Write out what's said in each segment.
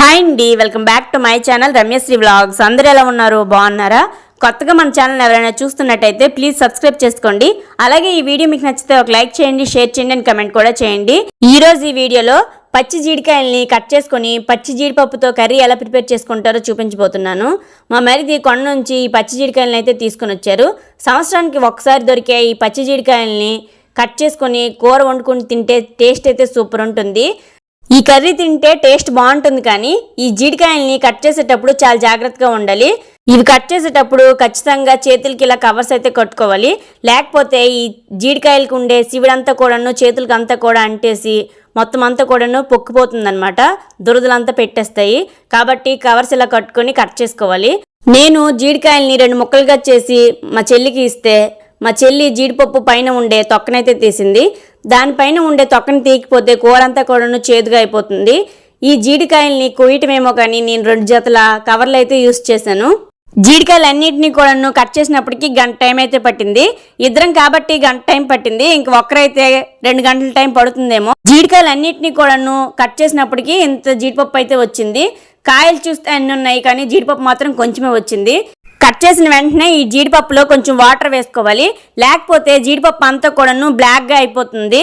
Hi అండి welcome back to my channel Ramyasri vlogs అందరూ ఎలా ఉన్నారు? బాగున్నారా? కొత్తగా మన ఛానల్ ఎవరైనా చూస్తున్నట్టయితే ప్లీజ్ సబ్స్క్రైబ్ చేసుకోండి. అలాగే ఈ వీడియో మీకు నచ్చితే ఒక లైక్ చేయండి షేర్ చేయండి అండ్ కమెంట్ కూడా చేయండి. ఈ రోజు ఈ వీడియోలో పచ్చి జీడికాయల్ని కట్ చేసుకొని పచ్చి జీడిపప్పుతో కర్రీ ఎలా ప్రిపేర్ చేసుకుంటారో చూపించబోతున్నాను. మా మరిది కొండ నుంచి ఈ పచ్చి జీడికాయలని అయితే తీసుకొని వచ్చారు. సంవత్సరానికి ఒకసారి దొరికే ఈ పచ్చి జీడికాయల్ని కట్ చేసుకొని కూర వండుకొని తింటే టేస్ట్ అయితే సూపర్ ఉంటుంది. ఈ కర్రీ తింటే టేస్ట్ బాగుంటుంది కానీ ఈ జీడికాయల్ని కట్ చేసేటప్పుడు చాలా జాగ్రత్తగా ఉండాలి. ఇవి కట్ చేసేటప్పుడు ఖచ్చితంగా చేతులకి ఇలా కవర్స్ అయితే కట్టుకోవాలి. లేకపోతే ఈ జీడికాయలకు ఉండే శివుడంతా కూడాను చేతులకి అంతా కూడా అంటేసి మొత్తం అంతా కూడాను పొక్కిపోతుందనమాట దురదలంతా పెట్టేస్తాయి. కాబట్టి కవర్స్ ఇలా కట్టుకొని కట్ చేసుకోవాలి. నేను జీడికాయల్ని రెండు ముక్కలుగా చేసి మా చెల్లికి ఇస్తే మా చెల్లి జీడిపప్పు పైన ఉండే తొక్కనైతే తీసింది. దానిపైన ఉండే తొక్కని తీయకపోతే కూర అంతా కూడాను చేదుగా అయిపోతుంది. ఈ జీడికాయల్ని కొయ్యటమేమో కానీ నేను రెండు జతల కవర్లు అయితే యూస్ చేశాను. జీడికాయలు అన్నింటినీ కూడాను కట్ చేసినప్పటికీ గంట టైం అయితే పట్టింది. ఇద్దరం కాబట్టి గంట టైం పట్టింది. ఇంక ఒక్కరైతే రెండు గంటల టైం పడుతుందేమో. జీడికాయలు అన్నింటినీ కూడాను కట్ చేసినప్పటికీ ఇంత జీడిపప్పు అయితే వచ్చింది. కాయలు చూస్తే అన్ని ఉన్నాయి కానీ జీడిపప్పు మాత్రం కొంచెమే వచ్చింది. కట్ చేసిన వెంటనే ఈ జీడిపప్పులో కొంచెం వాటర్ వేసుకోవాలి. లేకపోతే జీడిపప్పు అంతా కూడాను బ్లాక్గా అయిపోతుంది.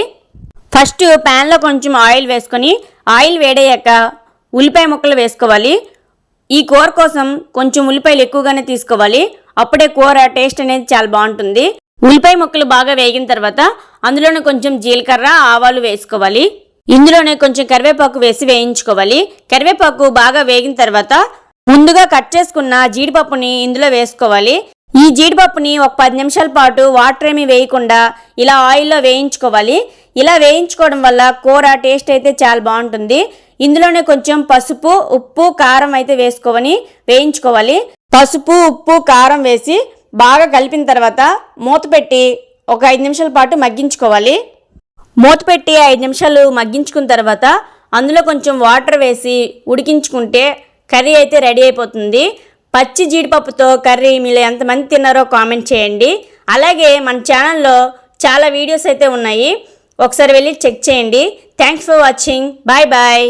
ఫస్ట్ ప్యాన్లో కొంచెం ఆయిల్ వేసుకొని ఆయిల్ వేడయ్యాక ఉల్లిపాయ ముక్కలు వేసుకోవాలి. ఈ కూర కోసం కొంచెం ఉల్లిపాయలు ఎక్కువగానే తీసుకోవాలి. అప్పుడే కూర టేస్ట్ అనేది చాలా బాగుంటుంది. ఉల్లిపాయ ముక్కలు బాగా వేగిన తర్వాత అందులోనే కొంచెం జీలకర్ర ఆవాలు వేసుకోవాలి. ఇందులోనే కొంచెం కరివేపాకు వేసి వేయించుకోవాలి. కరివేపాకు బాగా వేగిన తర్వాత ముందుగా కట్ చేసుకున్న జీడిపప్పుని ఇందులో వేసుకోవాలి. ఈ జీడిపప్పుని ఒక పది నిమిషాల పాటు వాటర్ ఏమీ వేయకుండా ఇలా ఆయిల్లో వేయించుకోవాలి. ఇలా వేయించుకోవడం వల్ల కూర టేస్ట్ అయితే చాలా బాగుంటుంది. ఇందులోనే కొంచెం పసుపు ఉప్పు కారం అయితే వేసుకోవని వేయించుకోవాలి. పసుపు ఉప్పు కారం వేసి బాగా కలిపిన తర్వాత మూత పెట్టి ఒక ఐదు నిమిషాల పాటు మగ్గించుకోవాలి. మూత పెట్టి ఐదు నిమిషాలు మగ్గించుకున్న తర్వాత అందులో కొంచెం వాటర్ వేసి ఉడికించుకుంటే కర్రీ అయితే రెడీ అయిపోతుంది. పచ్చి జీడిపప్పుతో కర్రీ మీరు ఎంతమంది తిన్నారో కామెంట్ చేయండి. అలాగే మన ఛానల్లో చాలా వీడియోస్ అయితే ఉన్నాయి. ఒకసారి వెళ్ళి చెక్ చేయండి. Thanks for watching bye bye